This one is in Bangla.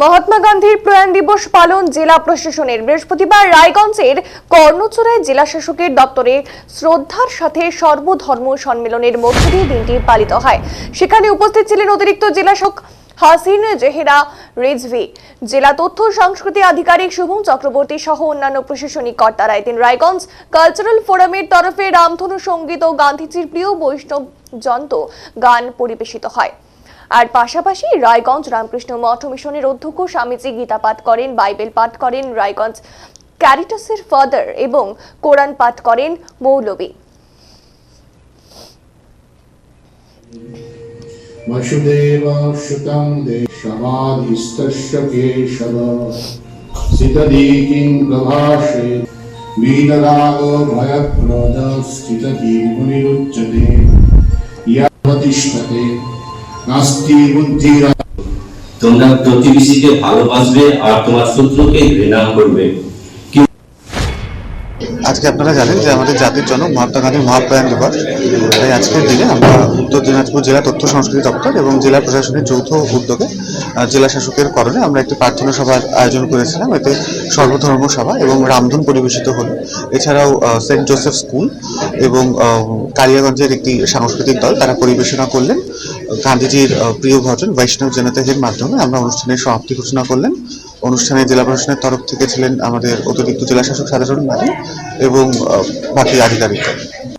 মহাত্মা গান্ধীর প্রয়াণ দিবস পালন জেলা প্রশাসনের বৃহস্পতিবার রায়গঞ্জের কর্ণচূড়ায় জেলা শাসকের দপ্তরে শ্রদ্ধার সাথে সর্বধর্ম সম্মেলনের মধ্য দিয়ে দিনটি পালিত হয়। সেখানে উপস্থিত ছিলেন অতিরিক্ত জেলা শাসক হাসিন জেহেরা রিজভি, জেলা তথ্য সংস্কৃতি আধিকারিক শুভম চক্রবর্তী সহ অন্যান্য প্রশাসনিক কর্তারা। এদিন রায়গঞ্জ কালচারাল ফোরামের তরফে রামধনু সংগীত ও গান্ধীজির প্রিয় বৈষ্ণব জন্ত গান পরিবেশিত হয়। আর পাশাপাশি রায়গঞ্জ রামকৃষ্ণ মঠ মিশনের অধ্যক্ষ স্বামীজি গীতা পাঠ করেন বাইবেল পাঠ করেন রায়গঞ্জ ক্যারিটাসের ফাদার এবং কোরআন পাঠ করেন মৌলবী वसुदेवश्रुतं देशमाधिस्तस्य केशव सितदीकिं प्रभाषे वीतरागो भयप्रदस्थितकीर्मुनिरुच्यते यतिष्ठते তোমরা প্রতিবেশীকে ভালোবাসবে আর তোমার শত্রুকে ঘৃণা করবে। আজকে আপনারা জানেন যে আমাদের জাতির জনক মহাত্মা গান্ধীর মহাপ্রয়াণ দিবস। তাই আজকের দিনে আমরা উত্তর দিনাজপুর জেলা তথ্য সংস্কৃতি দপ্তর এবং জেলা প্রশাসনের যৌথ উদ্যোগে জেলা শাসকের করণে আমরা একটি প্রার্থনা সভার আয়োজন করেছিলাম। এতে সর্বধর্ম সভা এবং রামধন পরিবেশিত হল। এছাড়াও সেন্ট জোসেফ স্কুল এবং কালিয়াগঞ্জের একটি সাংস্কৃতিক দল তারা পরিবেশনা করলেন। গান্ধীজির প্রিয় ভজন বৈষ্ণব জনতাহের মাধ্যমে আমরা অনুষ্ঠানের সমাপ্তি ঘোষণা করলেন। অনুষ্ঠানে জেলা প্রশাসনের তরফ থেকে ছিলেন আমাদের অতিরিক্ত জেলা শাসক সাধারণ মালিক এবং বাকি আধিকারিক